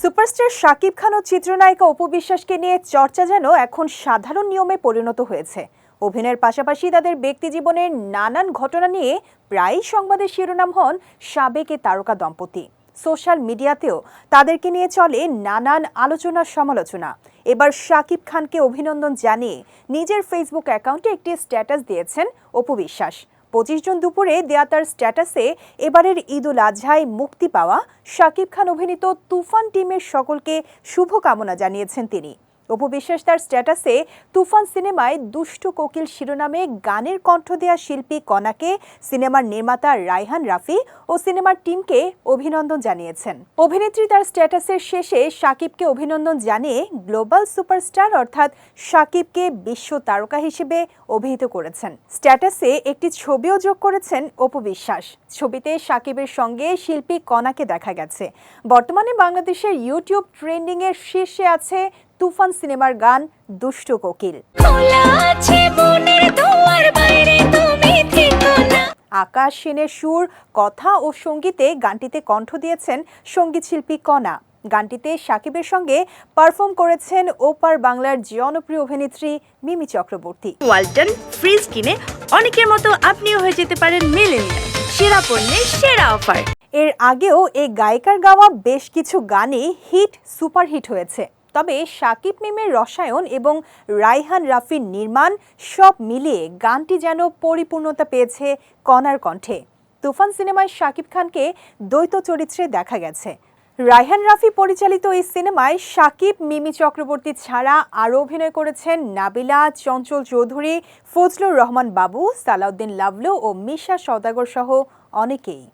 Superstar Shakib Khan ও চিত্রনায়িকা অপু বিশ্বাসকে নিয়ে চর্চা যেন এখন সাধারণ নিয়মে পরিণত হয়েছে। অভিনয়ের পাশাপাশি তাদের ব্যক্তিজীবনের নানান ঘটনা নিয়ে প্রায়ই সংবাদের শিরোনাম হন সাবেক তারকা দম্পতি। সোশ্যাল মিডিয়াতেও তাদেরকে নিয়ে চলে নানান আলোচনা সমালোচনা। এবার শাকিব খানকে অভিনন্দন জানিয়ে নিজের ফেসবুক অ্যাকাউন্টে একটি স্ট্যাটাস দিয়েছেন অপু বিশ্বাস। পঁচিশ জুন দুপুরে দেয়া তার স্ট্যাটাসে এবারের ঈদ উল আজহায় মুক্তি পাওয়া শাকিব খান অভিনীত তুফান টিমের সকলকে শুভকামনা জানিয়েছেন তিনি। অপু বিশ্বাস তার স্ট্যাটাসে, তুফান সিনেমায় দুষ্টু কোকিল শিরোনামে গানের কণ্ঠ দেয়া শিল্পী কণাকে সিনেমার নির্মাতা রায়হান রাফি ও সিনেমার টিমকে অভিনন্দন জানিয়েছেন। অভিনেত্রী তার স্ট্যাটাসের শেষে সাকিবকে অভিনন্দন জানিয়ে গ্লোবাল সুপারস্টার অর্থাৎ সাকিবকে বিশ্ব তারকা হিসেবে অভিহিত করেছেন। স্ট্যাটাসে একটি ছবিও যোগ করেছেন অপু বিশ্বাস। ছবিতে সাকিবের সঙ্গে শিল্পী কণাকে দেখা গেছে। বর্তমানে বাংলাদেশের ইউটিউব ট্রেন্ডিংয়ের শীর্ষে আছে তুফান সিনেমার গান দুষ্ট কোকিল। খোলা আছে মনের দুয়ার বাইরে তুমি থেকো না। আকাশ সেনের সুর কথা ও সঙ্গীতে গানটিতে কণ্ঠ দিয়েছেন সংগীত শিল্পী কণা। গানটিতে সাকিবের সঙ্গে পারফর্ম করেছেন ওপার বাংলার জনপ্রিয় অভিনেত্রী মিমি চক্রবর্তী। ওয়ালটন ফ্রিজ কিনে অনেকের মতো আপনিও হয়ে যেতে পারেন মেলেনিয়া সেরা পণ্যের সেরা অফার। এর আগেও এই গায়িকার গাওয়া বেশ কিছু গানে হিট সুপারহিট হয়েছে। তবে শাকিব মিমের রসায়ন এবং রাইহান রাফির নির্মাণ সব মিলিয়ে গানটি যেন পরিপূর্ণতা পেয়েছে কণার কণ্ঠে। তুফান সিনেমায় শাকিব খানকে দ্বৈত চরিত্রে দেখা গেছে। রায়হান রাফি পরিচালিত এই সিনেমায় শাকিব মিমি চক্রবর্তী ছাড়া আরও অভিনয় করেছেন নাবিলা, চঞ্চল চৌধুরী, ফজলুর রহমান বাবু, সালাউদ্দিন লাভলু ও মিশা সওদাগর সহ অনেকেই।